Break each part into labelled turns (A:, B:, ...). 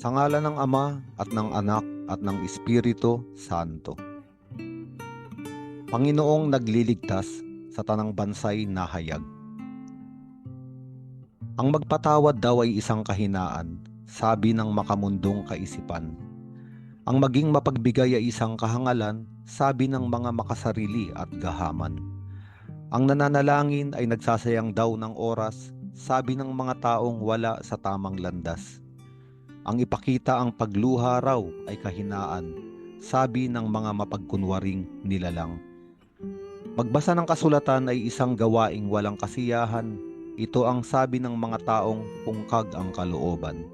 A: Sa ngala ng Ama at ng Anak at ng Espiritu Santo. Panginoong nagliligtas sa tanang bansay na hayag. Ang magpatawad daw ay isang kahinaan, sabi ng makamundong kaisipan. Ang maging mapagbigay ay isang kahangalan, sabi ng mga makasarili at gahaman. Ang nananalangin ay nagsasayang daw ng oras, sabi ng mga taong wala sa tamang landas. Ang ipakita ang pagluha raw ay kahinaan, sabi ng mga mapagkunwaring nilalang. Magbasa ng kasulatan ay isang gawaing walang kasiyahan. Ito ang sabi ng mga taong pungkag ang kalooban.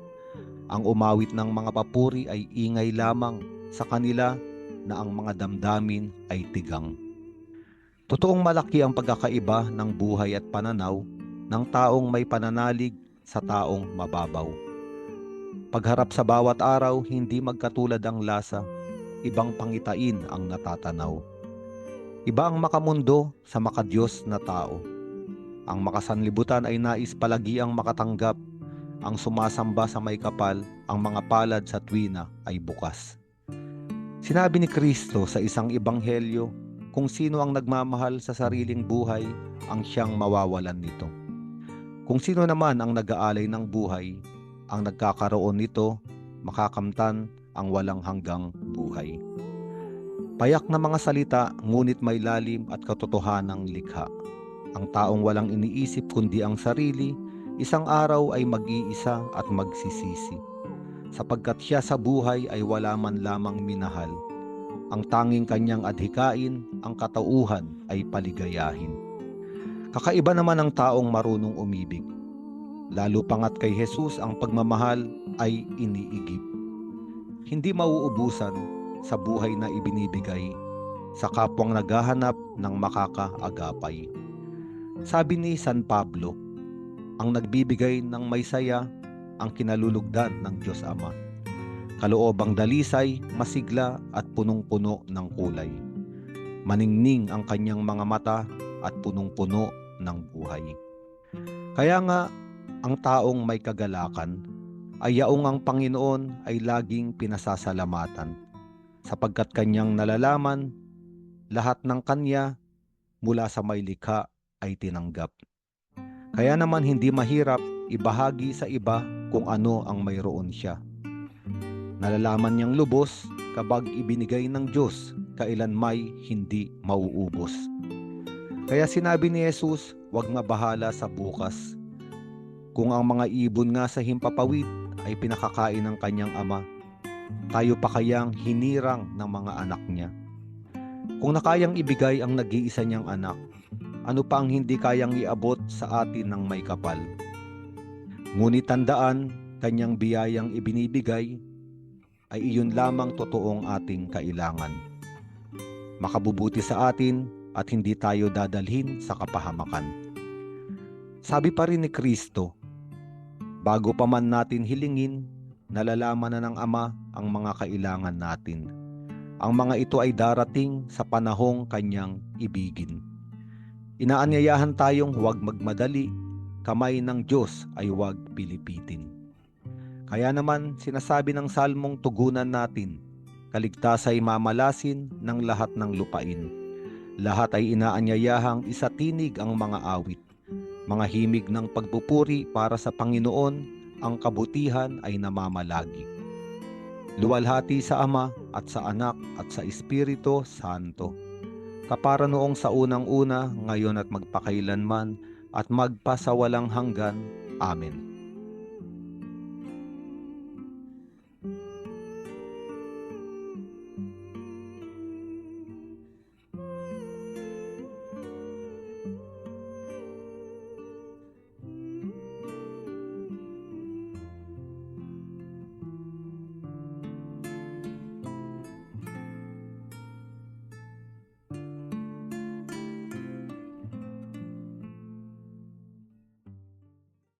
A: Ang umawit ng mga papuri ay ingay lamang sa kanila na ang mga damdamin ay tigang. Totoong malaki ang pagkakaiba ng buhay at pananaw ng taong may pananalig sa taong mababaw. Pagharap sa bawat araw, hindi magkatulad ang lasa, ibang pangitain ang natatanaw. Iba ang makamundo sa makadiyos na tao. Ang makasanlibutan ay nais palagi ang makatanggap, ang sumasamba sa may kapal, ang mga palad sa tuwina ay bukas. Sinabi ni Kristo sa isang ebanghelyo, kung sino ang nagmamahal sa sariling buhay, ang siyang mawawalan nito. Kung sino naman ang nag-aalay ng buhay, ang nagkakaroon nito, makakamtan ang walang hanggang buhay. Payak na mga salita, ngunit may lalim at katotohanang likha. Ang taong walang iniisip kundi ang sarili, isang araw ay mag-iisa at magsisisi. Sapagkat siya sa buhay ay wala man lamang minahal. Ang tanging kanyang adhikain, ang katauhan ay paligayahin. Kakaiba naman ang taong marunong umibig. Lalo pangat kay Jesus ang pagmamahal ay iniigib. Hindi mauubusan sa buhay na ibinibigay sa kapwang naghahanap ng makakaagapay. Sabi ni San Pablo, ang nagbibigay ng may saya ang kinalulugdan ng Diyos Ama. Kaloobang dalisay, masigla at punong-puno ng kulay. Maningning ang kanyang mga mata at punong-puno ng buhay. Kaya nga, ang taong may kagalakan ay yaong ang Panginoon ay laging pinasasalamatan sapagkat kanyang nalalaman lahat ng kanya mula sa may likha ay tinanggap. Kaya naman hindi mahirap ibahagi sa iba kung ano ang mayroon siya. Nalalaman niyang lubos kapag ibinigay ng Diyos kailan may hindi mauubos. Kaya sinabi ni Jesus, huwag mabahala sa bukas. Kung ang mga ibon nga sa himpapawid ay pinakakain ng kanyang ama, tayo pa kayang hinirang ng mga anak niya? Kung nakayang ibigay ang nag-iisa niyang anak, ano pa ang hindi kayang iabot sa atin ng may kapal? Ngunit tandaan, kanyang biyayang ibinibigay ay iyon lamang totoong ating kailangan. Makabubuti sa atin at hindi tayo dadalhin sa kapahamakan. Sabi pa rin ni Kristo, bago pa man natin hilingin, nalalaman na ng Ama ang mga kailangan natin. Ang mga ito ay darating sa panahong kanyang ibigin. Inaanyayahan tayong huwag magmadali, kamay ng Diyos ay huwag pilipitin. Kaya naman sinasabi ng salmong tugunan natin, kaligtas ay mamalasin ng lahat ng lupain. Lahat ay inaanyayahang isatinig ang mga awit. Mga himig ng pagpupuri para sa Panginoon, ang kabutihan ay namamalagi. Luwalhati sa Ama at sa Anak at sa Espiritu Santo. Kapara noong sa unang-una, ngayon at magpakailanman, at magpasawalang hanggan. Amen.